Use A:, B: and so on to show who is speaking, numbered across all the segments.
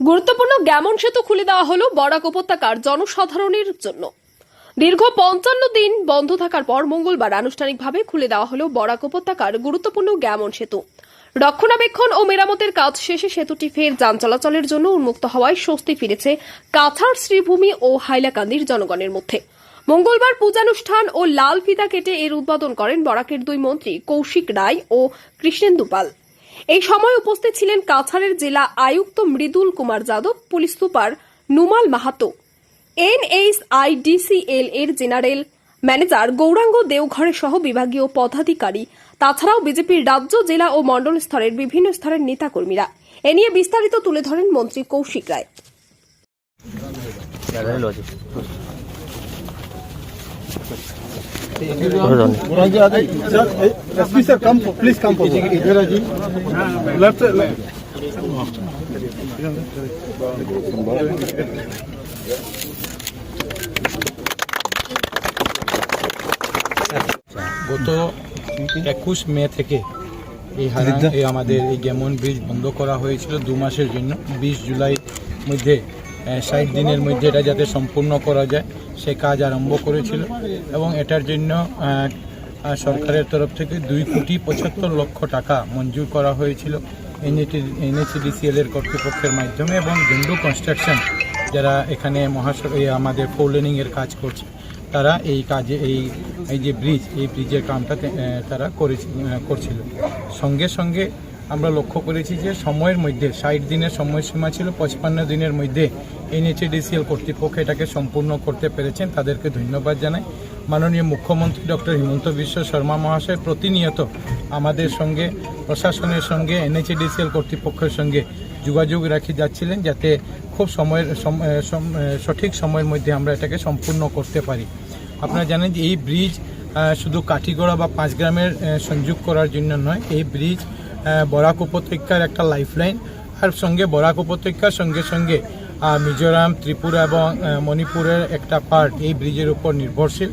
A: গুরুত্বপূর্ণ গ্যামন সেতু খুলে দেওয়া হলো বরাক উপত্যকার জনসাধারণের জন্য। দীর্ঘ পঞ্চান্ন দিন বন্ধ থাকার পর মঙ্গলবার আনুষ্ঠানিকভাবে খুলে দেওয়া হলো বরাক উপত্যকার গুরুত্বপূর্ণ গ্যামন সেতু। রক্ষণাবেক্ষণ ও মেরামতের কাজ শেষে সেতুটি ফের যান চলাচলের জন্য উন্মুক্ত হওয়ায় স্বস্তি ফিরেছে কাছাড়, শ্রীভূমি ও হাইলাকান্দির জনগণের মধ্যে। মঙ্গলবার পূজানুষ্ঠান ও লাল ফিতা কেটে এর উদ্বোধন করেন বরাকের দুই মন্ত্রী কৌশিক রায় ও কৃষ্ণেন্দু পাল। এই সময় উপস্থিত ছিলেন কাছাড়ের জেলা আয়ুক্ত Mridul Kumar Yadav, police super Numal Mahato, NHIDCL এর জেনারেল ম্যানেজার গৌরাঙ্গ দেওঘরের সহ বিভাগীয় পদাধিকারী, তাছাড়াও বিজেপির রাজ্য, জেলা ও মণ্ডল স্তরের বিভিন্ন স্তরের নেতাকর্মীরা। এ নিয়ে বিস্তারিত তুলে ধরেন মন্ত্রী কৌশিক রায়।
B: গত একুশ মে থেকে এই এই আমাদের এই গেমন ব্রিজ বন্ধ করা হয়েছিল দু মাসের জন্য। বিশ জুলাই মধ্যে ষাট দিনের মধ্যে এটা যাতে সম্পূর্ণ করা যায়। সে কাজ আরম্ভ করেছিল এবং এটার জন্য সরকারের তরফ থেকে দুই কোটি পঁচাত্তর লক্ষ টাকা মঞ্জুর করা হয়েছিল এনএচডিসিএল এর কর্তৃপক্ষের মাধ্যমে এবং জেন্ডু কনস্ট্রাকশন যারা এখানে মহাসড়ক আমাদের ফোর এর কাজ করছে, তারা এই কাজে, এই এই যে ব্রিজ এই ব্রিজের কামটা তারা করছিল। সঙ্গে সঙ্গে আমরা লক্ষ্য করেছি যে সময়ের মধ্যে, ষাট দিনের সময়সীমা ছিল, পঁচপান্ন দিনের মধ্যে এনএচডিসিএল কর্তৃপক্ষ এটাকে সম্পূর্ণ করতে পেরেছেন। তাদেরকে ধন্যবাদ জানাই। মাননীয় মুখ্যমন্ত্রী ডক্টর হিমন্ত বিশ্ব শর্মা মহাশয় প্রতিনিয়ত আমাদের সঙ্গে, প্রশাসনের সঙ্গে এনএচডিসিএল কর্তৃপক্ষের সঙ্গে যোগাযোগ রাখি যাচ্ছিলেন যাতে খুব সময়ের সঠিক সময়ের মধ্যে আমরা এটাকে সম্পূর্ণ করতে পারি। আপনারা জানেন যে এই ব্রিজ শুধু কাঠিগড়া বা পাঁচ গ্রামের সংযোগ করার জন্য নয়, এই ব্রিজ বরাক উপত্যকার একটা লাইফলাইন আর সঙ্গে বরাক উপত্যকার সঙ্গে সঙ্গে মিজোরাম, ত্রিপুরা এবং মণিপুরের একটা পার্ট এই ব্রিজের উপর নির্ভরশীল।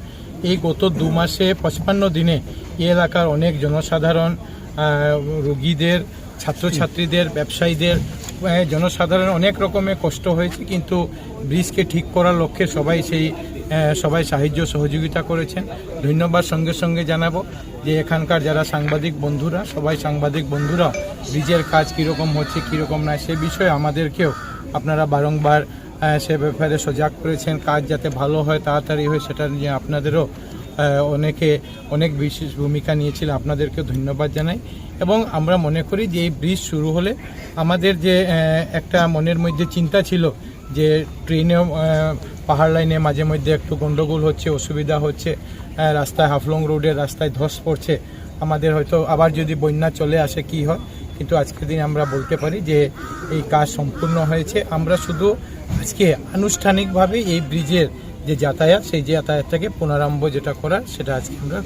B: এই গত দু মাসে পঁচপান্ন দিনে এই এলাকার অনেক জনসাধারণ রোগীদের, ছাত্রছাত্রীদের, ব্যবসায়ীদের জনসাধারণ অনেক রকমের কষ্ট হয়েছে, কিন্তু ব্রিজকে ঠিক করার লক্ষ্যে সবাই সেই সবাই সাহায্য সহযোগিতা করেছেন। ধন্যবাদ। সঙ্গে সঙ্গে জানাব যে এখানকার যারা সাংবাদিক বন্ধুরা সবাই সাংবাদিক বন্ধুরা ব্রিজের কাজ কীরকম হচ্ছে কীরকম না সে বিষয়ে আমাদেরকেও আপনারা বারংবার সে ব্যাপারে সজাগ করেছেন। কাজ যাতে ভালো হয় তাড়াতাড়ি হয় সেটা নিয়ে আপনাদেরও অনেকে অনেক বিশেষ ভূমিকা নিয়েছিল। আপনাদেরকে ধন্যবাদ জানাই। এবং আমরা মনে করি যে এই ব্রিজ শুরু হলে আমাদের যে একটা মনের মধ্যে চিন্তা ছিল যে ট্রেনেও আহ, পাহাড় লাইনে মাঝে মধ্যে একটু গন্ডগোল হচ্ছে, অসুবিধা হচ্ছে রাস্তায় হাফলং রোডের রাস্তায় ধস পড়ছে। আমাদের হয়তো আবার যদি বন্যা চলে আসে কি হয়, কিন্তু আজকের দিন আমরা বলতে পারি যে এই কাজ সম্পূর্ণ হয়েছে। আমরা শুধু আজকে আনুষ্ঠানিকভাবে এই ব্রিজের যে যাতায়াত, সেই যাতায়াতটাকে পুনরাম্ভ যেটা করার, সেটা আজকে আমরা